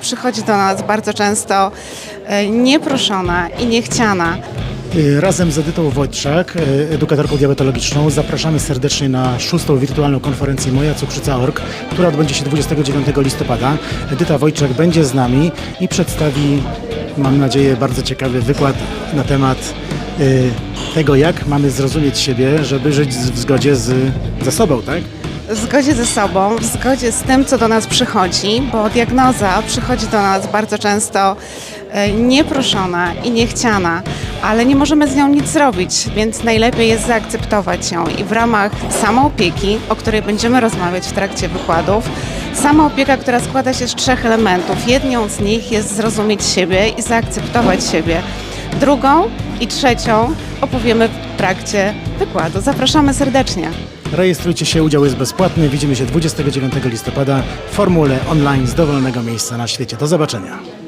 przychodzi do nas bardzo często e, nieproszona i niechciana. Y, Razem z Edytą Wojtrzak, y, edukatorką diabetologiczną, zapraszamy serdecznie na szóstą wirtualną konferencję Moja Cukrzyca.org, która odbędzie się 29 listopada. Edyta Wojczak będzie z nami i przedstawi, mam nadzieję, bardzo ciekawy wykład na temat tego, jak mamy zrozumieć siebie, żeby żyć w zgodzie z, ze sobą, tak? W zgodzie ze sobą, w zgodzie z tym, co do nas przychodzi, bo diagnoza przychodzi do nas bardzo często e, nieproszona i niechciana, ale nie możemy z nią nic zrobić, więc najlepiej jest zaakceptować ją i w ramach samoopieki, o której będziemy rozmawiać w trakcie wykładów, samoopieka, która składa się z trzech elementów. Jedną z nich jest zrozumieć siebie i zaakceptować siebie. Drugą i trzecią opowiemy w trakcie wykładu. Zapraszamy serdecznie. Rejestrujcie się, udział jest bezpłatny. Widzimy się 29 listopada w formule online z dowolnego miejsca na świecie. Do zobaczenia.